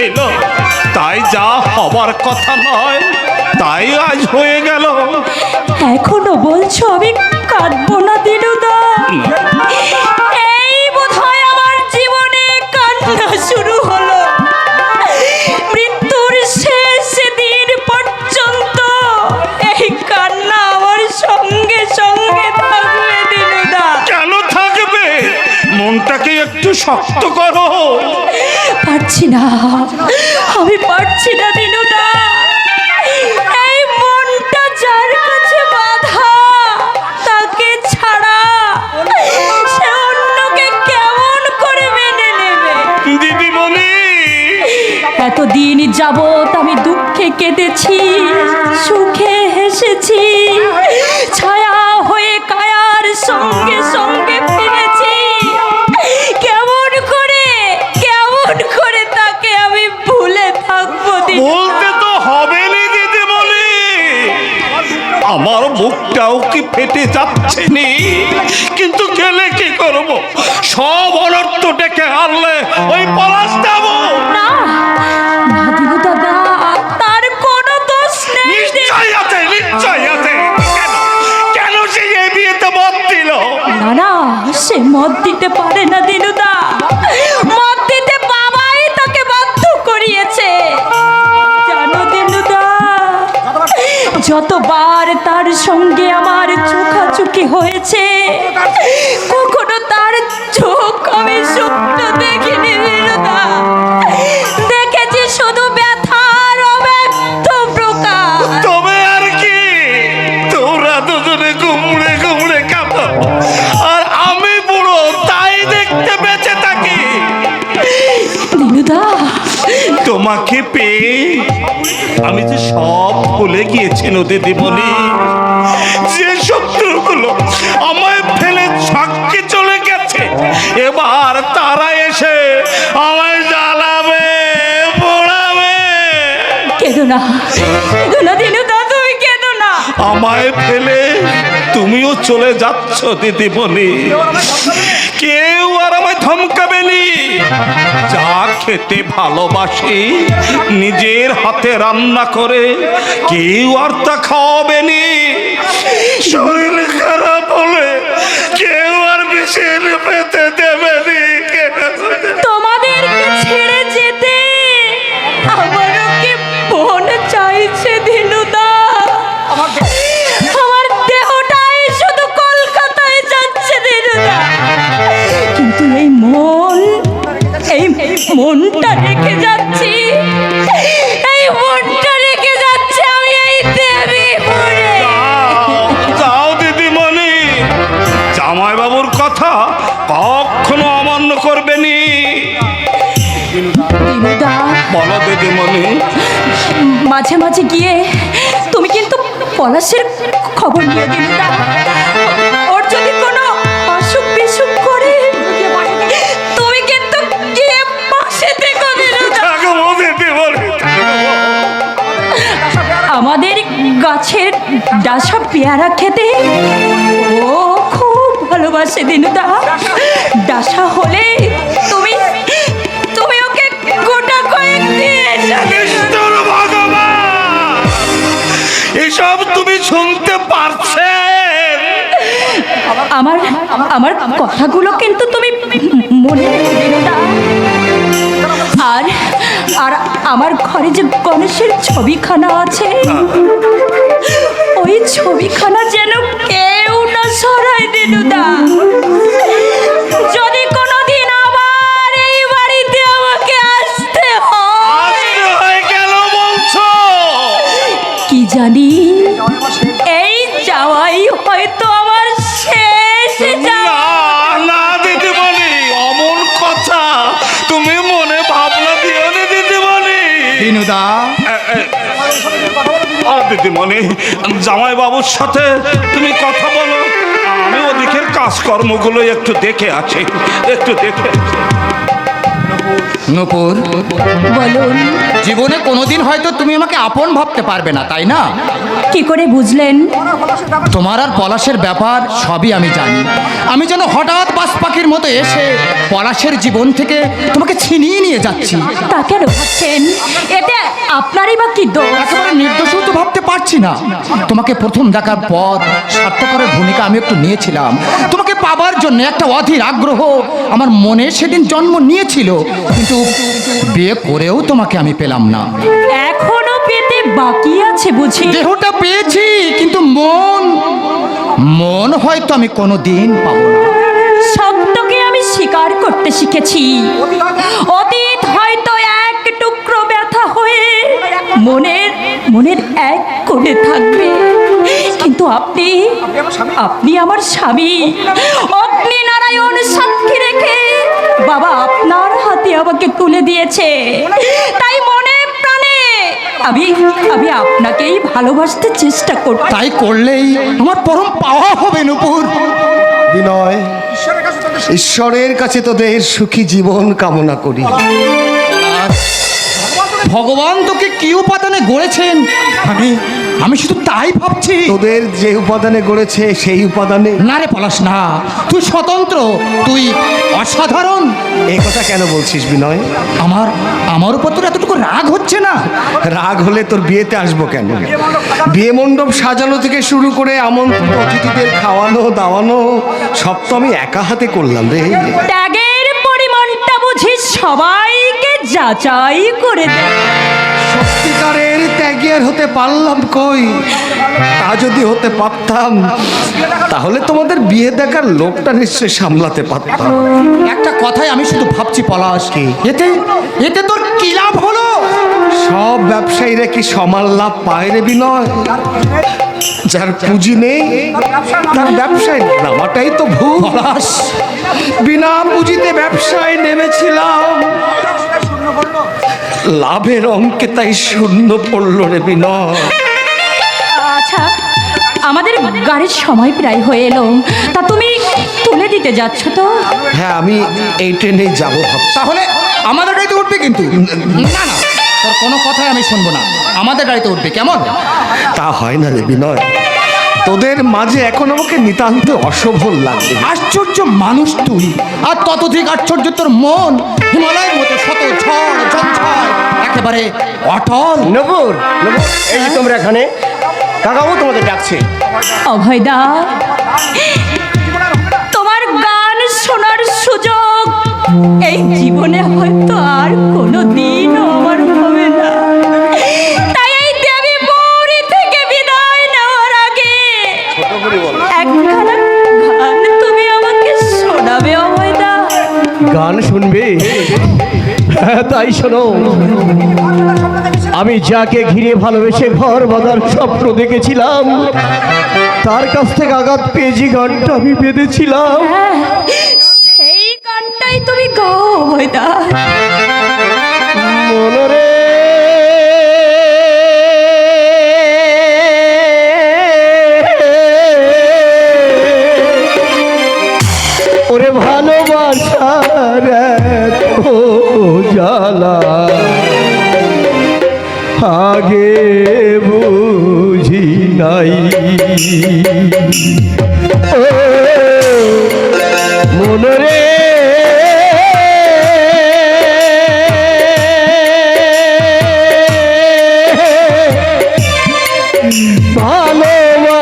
ছিল। তাই যা হবার কথা নয় তাই আজ হয়ে গেল। এখনও বলছো আমি কাঁদবো না দিনুদা। এই বোধহয় আমার জীবনে কান্না শুরু হলো। মৃত্যুর শেষ দিন পর্যন্ত এই কান্না আমার সঙ্গে সঙ্গে থাকবে দিনুদা। কেন থাকবে? মনটাকে একটু শক্ত করো। পারছি না। আমি পারছি না দিনুদা এই মনটা যার কাছে বাধা তাকে ছাড়া সে অন্যকে কেমন করে মেনে নেবে? দিদিমণি এতদিন যাবৎ আমি দুঃখে কেঁদেছি সুখে আমার মুখটাও কি ফেটে যাচ্ছে নি? কিন্তু গেলে কি করব? সব অনর্থ ডেকে আনলে ওই পলাশ দেবো না না দাদা তার কোনো দোষ নেই। নিশ্চয় আছে নিশ্চয় আছে। কেন? কেন সে এই বিয়েতে মত দিল? না না সে মদ দিতে পারে না দিনুদা যতবার তার সঙ্গে আমার চোখাচুকি হয়েছে কখনো তার চোখ আমি স্বপ্ন দেখিনি। তোমাকে পেয়ে আমি যে সব ভুলে গিয়েছি দিদিমণি যে শত্রুগুলো আমায় ফেলে ছাক্কে চলে গেছে এবার তারা এসে আমায় জ্বালাবে পোড়াবে। কেঁদো না। কেঁদো না দিনুদা তুমি কেঁদো না। আমায় ফেলে তুমিও চলে যাচ্ছ দিদিমণি আর আমায় ধমকাবে নি যা খেতে ভালোবাসি, নিজের হাতে রান্না করে কেউ আর তা খাওয়াবেনি। শরীর খারাপ হলে কেউ আর বিষের পেতে মাঝে মাঝে গিয়ে তুমি কিন্তু পলাশের খবর নিয়ে দিলে না? ওর যদি কোনো অসুখ বিসুখ করে তুমি কিন্তু গিয়ে পাশে থেকো আমাদের গাছের ডাসা পেয়ারা খেতে ও খুব ভালোবাসে দিনুদা ডাসা হলে তুমি আমার আমার কথাগুলো কিন্তু তুমি মনে। আর আর আমার ঘরে যে গণেশের ছবিখানা আছে, ওই ছবিখানা যেন কেউ না সরাই দিল দা যদি দিদিমণি জামাই বাবুর সাথে তুমি কথা বলো। আমি ওদিকের কাজকর্মগুলো একটু দেখে আছি একটু দেখে। নূপুর বলুন। জীবনে কোনোদিন হয়তো তুমি আমাকে আপন ভাবতে পারবে না তাই না? কি করে বুঝলেন? তোমার আর পলাশের ব্যাপার সবই আমি জানি। আমি যেন হঠাৎ বাস পাখির মতো এসে পলাশের জীবন থেকে তোমাকে ছিনিয়ে নিয়ে যাচ্ছি। তা কেন ভাবছেন? এতে আপনারই বা কি দোষ? একেবারে নির্দোষ তো ভাবতে পারছি না। তোমাকে প্রথম দেখার পর স্বার্থপরের ভূমিকা আমি একটু নিয়েছিলাম। তোমাকে পাবার জন্য একটা অধীর আগ্রহ আমার মনে সেদিন জন্ম নিয়েছিল। কিন্তু বিয়ে করেও তোমাকে আমি পেলাম না। এখনও পেতে বাকি আছে বুঝি? দেহটা পেয়েছি কিন্তু মন মন হয়তো আমি কোনো দিন পাবো না। সত্যকে আমি স্বীকার করতে শিখেছি। অতীত হয়তো এক টুকরো ব্যথা হয়ে মনের মনের এক কোণে থাকবে। কিন্তু আপনি আপনি আমার স্বামী। অগ্নি নারায়ণ সাক্ষী রেখে বাবা আপনার হাতে আমাকে তুলে দিয়েছে। তাই মনে প্রাণে আমি আমি আপনাকেই ভালোবাসতে চেষ্টা করব তাই করলেই আমার পরম পাওয়া হবে নুপুর। বিনয় ঈশ্বরের কাছে তোদের সুখী জীবন কামনা করি। ভগবান তোকে কি উপাদানে গড়েছেন? আমি আমি শুধু তাই ভাবছি। তোদের যে উপাদানে গড়েছে সেই উপাদানে না রে পলাশ না। তুই স্বতন্ত্র তুই অসাধারণ। এই কথা কেন বলছিস বিনয়? আমার আমার উপর তোর এতটুকু রাগ হচ্ছে না? রাগ হলে তোর বিয়েতে আসব কেন? বিয়ে মণ্ডপ সাজানো থেকে শুরু করে আমন্ত্রিত অতিথিদের খাওয়ানো দাওয়ানো সব তো আমি একা হাতে করলাম রে। ত্যাগের পরিমাণটা বুঝি সবাইকে যাচাই করে সত্যিকারের ত্যাগী আর হতে পারলাম কই? তা যদি হতে পারতাম তাহলে তোমাদের বিয়ে দেখার লোকটা নিশ্চয়ই সামলাতে পারতাম। একটা কথাই আমি শুধু ভাবছি পলাশ। কি? এতে এতে তোর কি লাভ হলো? সব ব্যবসায়ীরা কি সমান লাভ পায় রে বিনয়? যার পুঁজি নেই তার ব্যবসায় নামাটাই তো ভুল। বিনা পুঁজিতে ব্যবসায় নেমেছিলাম। লাভের অঙ্কে তাই শূন্য পড়ল রে বিনয়। আচ্ছা আমাদের গাড়ির সময় প্রায় হয়ে এলো। তা তুমি তুলে দিতে যাচ্ছ তো? হ্যাঁ আমি এই ট্রেনে যাব তাহলে আমাদের গাড়িতে উঠবে কিন্তু। না না তোর কোনো কথাই আমি শুনব না। আমাদের গাড়িতে উঠবে কেমন? তা হয় না রে বিনয়। তোদের মাঝে এখন আমাকে নিতান্ত অশোভন লাগবে। আশ্চর্য মানুষ তুই। আর ততধিক আশ্চর্য তোর মন। হিমালয়ের মতো শত ঝড় ঝঞ্ঝার একেবারে অটল। নবুর নবুর এই যে তোমরা এখানে কাকাও তোমাদের ডাকছে। অভয়দা তোমার গান শোনার সুযোগ এই জীবনে হয়তো আর কোনো দিনও তাই শোনো আমি যাকে ঘিরে ভালোবেসে ঘর বাঁধার স্বপ্ন দেখেছিলাম তার কাছ থেকে আঘাত পেয়েছি গানটা আমি বেঁধেছিলাম। হ্যাঁ, সেই গানটাই তুমি গাও অভয়দা আগে বুঝি নাই। মনরে ভালোবাসার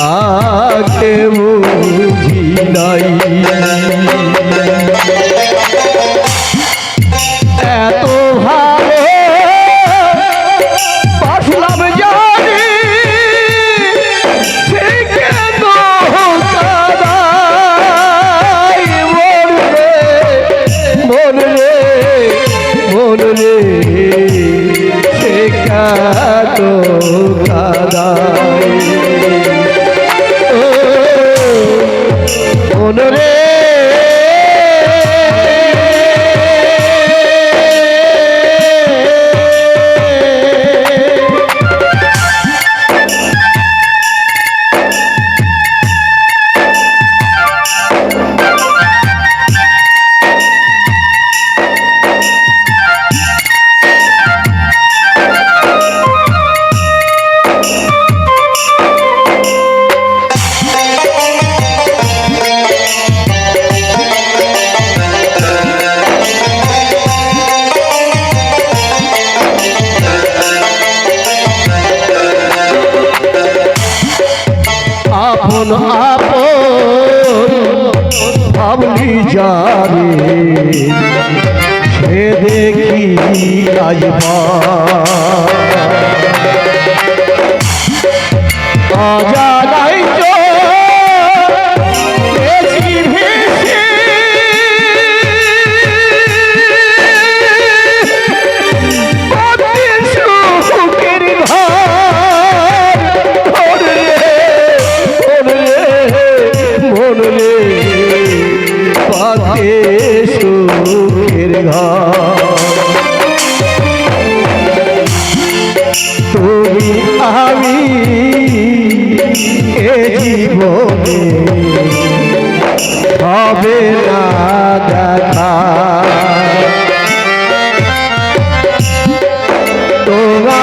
আগে বুঝি নাই। আজ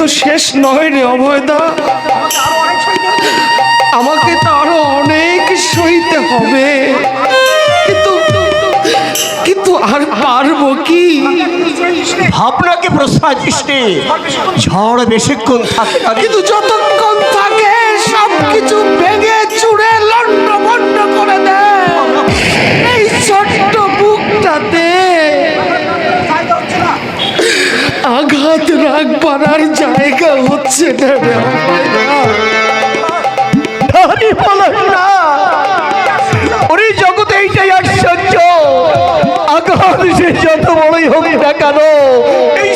তো শেষ নয় রে অভয়দা। আমাকে তো আরও অনেক সইতে হবে। কিন্তু কিন্তু আর পারব কি? ভাবনাকে প্রশ্রয় দিস নে। ঝড় বেশিক্ষণ থাকে না কিন্তু যতক্ষণ থাকে সব কিছু ভেঙে চুড়ে লন্ড করে দেয়। এই ছোট্ট বুকটাতে আঘাত রাখবার জায়গা হচ্ছে না জগতে এইটাই আশ্চর্য। আঘাত সে যত বড়ই হোক না কেন, এই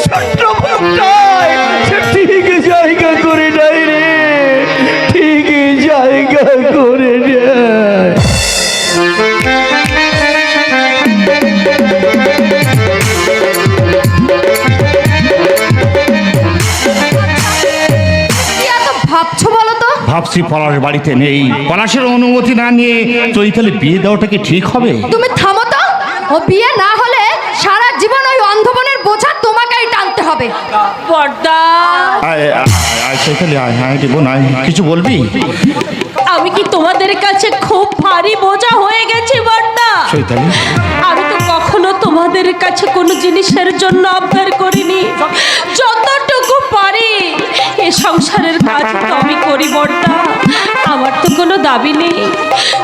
তো পলাশ বাড়িতে নেই। পলাশের অনুমতি না নিয়ে চৈতালি বিয়ে দেওয়াটা কি ঠিক হবে? তুমি থামো তো। ও বিয়ে না হলে সারা জীবন ওই অন্ধবনের বোঝা তোমাকেই টানতে হবে। পর্দা। আয় আয়, আয় চৈতালি আয় আয় রে বোন আয়। কিছু বলবি? আমি কি তোমাদের কাছে খুব ভারী বোঝা হয়ে গেছি বর্দা চৈতালি। আমি তো কখনো তোমাদের কাছে কোনো জিনিসের জন্য আবদার করিনি। যতটুকু পারি এ সংসারের কাজ তো আমি করি বর্তা আমার তো কোনো দাবি নেই।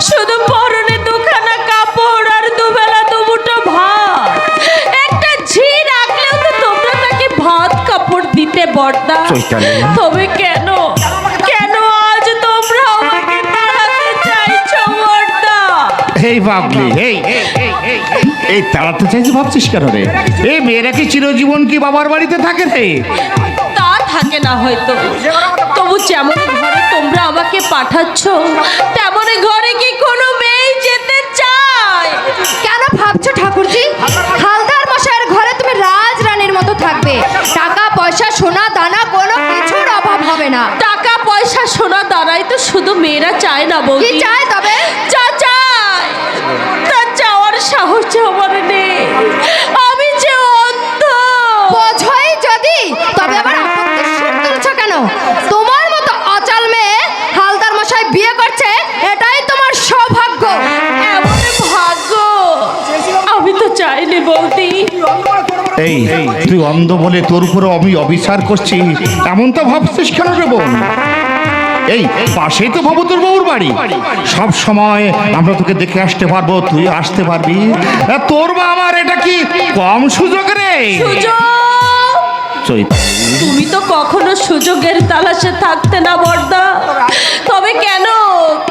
শুধু পরনে দুখানা কাপড় আর দুবেলা দুমুঠো ভাত। একটা ঝি রাখলেও তো তোমরা তাকে ভাত কাপড় দিতে বর্দা। চৈতালি। তবে কেন? কেন আজ তোমরা আমাকে তাড়াতে চাইছো বর্দা? এই বাবলি এই এই, এই, এই, এই তাড়াতে চাইছি ভাবছিস কেন রে? এই মেয়েরা কি চিরজীবন কি বাবার বাড়িতে থাকে রে? থাকে না হয়তো। তবু যেমন ঘরে তোমরা আমাকে পাঠাচ্ছ তেমন ঘরে কি কোনো মেয়ে যেতে চায়? কেন ভাবছ ঠাকুরজি? হালদার মশাইয়ের ঘরে তুমি রাজ রানীর মতো থাকবে। টাকা পয়সা সোনা দানা কোনো কিছুর অভাব হবে না। টাকা পয়সা সোনা দাঁড়াই তো শুধু মেয়েরা চায় না কি বৌদি চায় তবে? যা চায়। তা চাওয়ার সাহস যে আমার নেই। আমি যে অন্ধ। বোঝই যদি তবে তুলছো কেন? তোমার মতো অচল মেয়ে হালদার মশাই বিয়ে করছে এটাই তোমার সৌভাগ্য। এমন ভাগ্য। আমি তো চাইনি বৌদি এই তুই অন্ধ বলে তোর উপরে আমি অবিচার করছি এমন তো ভাবছিস কেন রে বোন? এই পাশেই তো ভবতোর বউর বাড়ি। সব সময় আমরা তোকে দেখে আসতে পারব তুই আসতে পারবি। তোর বা আমার এটা কি কম সুযোগ রে? সুযোগ? চৈতালি তুমি তো কখনো সুযোগের তালাশে থাকতে না বর্দা। তবে কেন?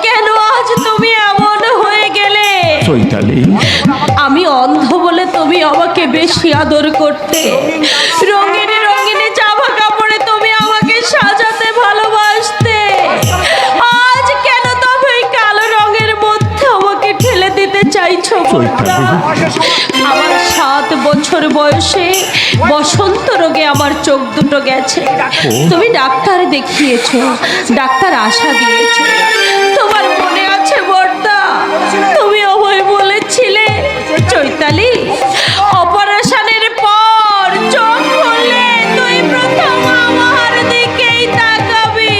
কেন আজ তুমি এমন হয়ে গেলে? চৈতালি। আমি অন্ধ বলে তুমি আমাকে বেশি আদর করতে। বসন্ত রোগে আমার চোখ দুটো গেছে। তুমি ডাক্তার দেখিয়েছো, ডাক্তার আশা দিয়েছে। তোমার মনে আছে বর্দা? তুমি আমায় বলেছিলে, চৈতালি, অপারেশনের পর চোখ খুললে তুই প্রথম আমার দিকেই তাকাবি।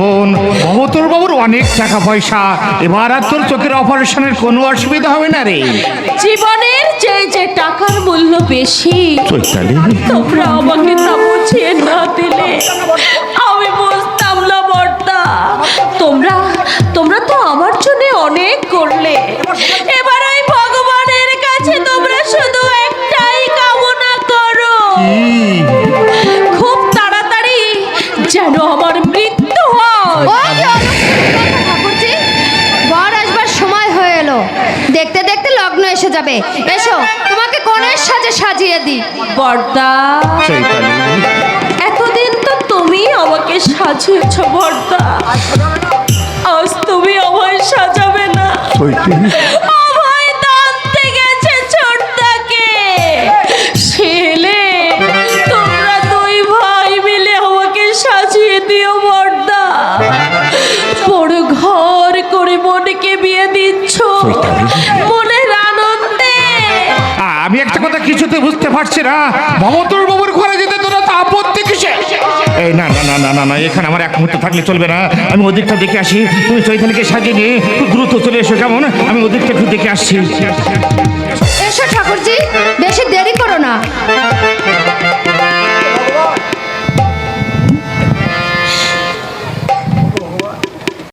বোন ভবতোর বাবুর অনেক টাকা পয়সা। এবার আর তোর চোখের অপারেশনের কোনো অসুবিধা হবে না রে। জীবনের যে যে টাকার মূল্য বেশি তোমরা আমাকে তা বুঝিয়ে না দিলে আমি বুঝতাম না বর্দা। তোমরা তোমরা তো আমার জন্য অনেক করলে। এবার ওই ভগবানের কাছে তোমরা শুধু একটাই কামনা করো। যাবে। এসো তোমাকে কনের সাজে সাজিয়ে দিই। বর্দা। এতদিন তো তুমি আমাকে সাজিয়েছ বর্দা। আজ তুমি আমায় সাজাবে না। আমায় টানতে গেছে ছোটদাকে। ছেলে তোমরা দুই ভাই মিলে আমাকে সাজিয়ে দিও কিছুতে বুঝতে পারছি না? মমতর বাবুর ঘরে যেতে তোরা তো আপত্তি কিসে এই না না না না না না, এখানে আমার এক মুহূর্ত থাকলে চলবে না। আমি ওদিকটা দেখে আসি। তুমি চৈতালিকে সাজিয়ে নিয়ে দ্রুত চলে এসো কেমন? আমি ওদিকটা একটু দেখে আসছি। এসো ঠাকুরজি, বেশি দেরি করো না।